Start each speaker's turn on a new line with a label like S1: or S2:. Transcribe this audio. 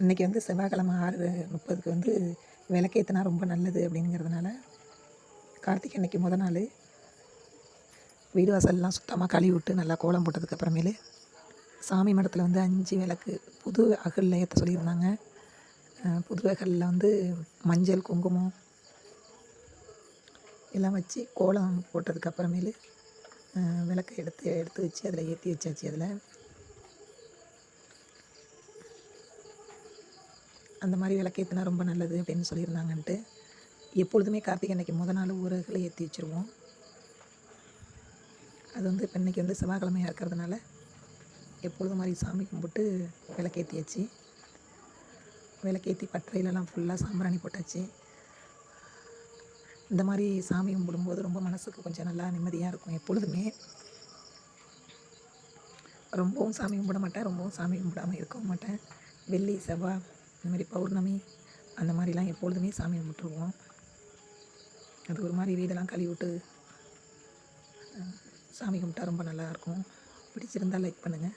S1: இன்றைக்கி வந்து செவ்வாய்க்கிழமை ஆறு முப்பதுக்கு வந்து விளக்கேற்றினா ரொம்ப நல்லது அப்படிங்கிறதுனால கார்த்திகை அன்னைக்கு முத நாள். வீடு வாசல்லாம் சுத்தமாக கழுவி விட்டு நல்லா கோலம் போட்டதுக்கு அப்புறமேலு சாமி மடத்தில் வந்து அஞ்சு விளக்கு புது அகலில் ஏற்ற சொல்லியிருந்தாங்க. புது அகலில் வந்து மஞ்சள் குங்குமம் எல்லாம் வச்சு கோலம் போட்டதுக்கு அப்புறமேலு விளக்கு விளக்கை எடுத்து எடுத்து வச்சு அதில் ஏற்றி வச்சாச்சு அதில். அந்த மாதிரி விளக்கேற்றினா ரொம்ப நல்லது அப்படின்னு சொல்லியிருந்தாங்கன்ட்டு. எப்பொழுதுமே கார்த்திகை அன்னைக்கு முத நாள் ஊரகளை ஏற்றி வச்சுருவோம். அது வந்து இப்போ இன்றைக்கி வந்து செவ்வாய்க்கிழமையாக இருக்கிறதுனால எப்பொழுதும் மாதிரி சாமி கும்பிட்டு விளக்கேற்றியாச்சு விளக்கேற்றி பற்றையிலலாம் ஃபுல்லாக சாம்பிராணி போட்டாச்சு. இந்த மாதிரி சாமி கும்பிடும்போது ரொம்ப மனசுக்கு கொஞ்சம் நல்லா நிம்மதியாக இருக்கும் எப்பொழுதுமே. ரொம்பவும் சாமி கும்பிட மாட்டேன் ரொம்பவும் சாமி கும்பிடாமல் இருக்கவும் மாட்டேன். வெள்ளி செவ்வாய் இந்த மாதிரி பௌர்ணமி அந்த மாதிரிலாம் எப்பொழுதுமே சாமி கும்பிட்ருவோம் அது ஒரு மாதிரி வீடெல்லாம் கழுவி விட்டு சாமி கும்பிட்டா ரொம்ப நல்லாயிருக்கும் பிடிச்சிருந்தா லைக் பண்ணுங்கள்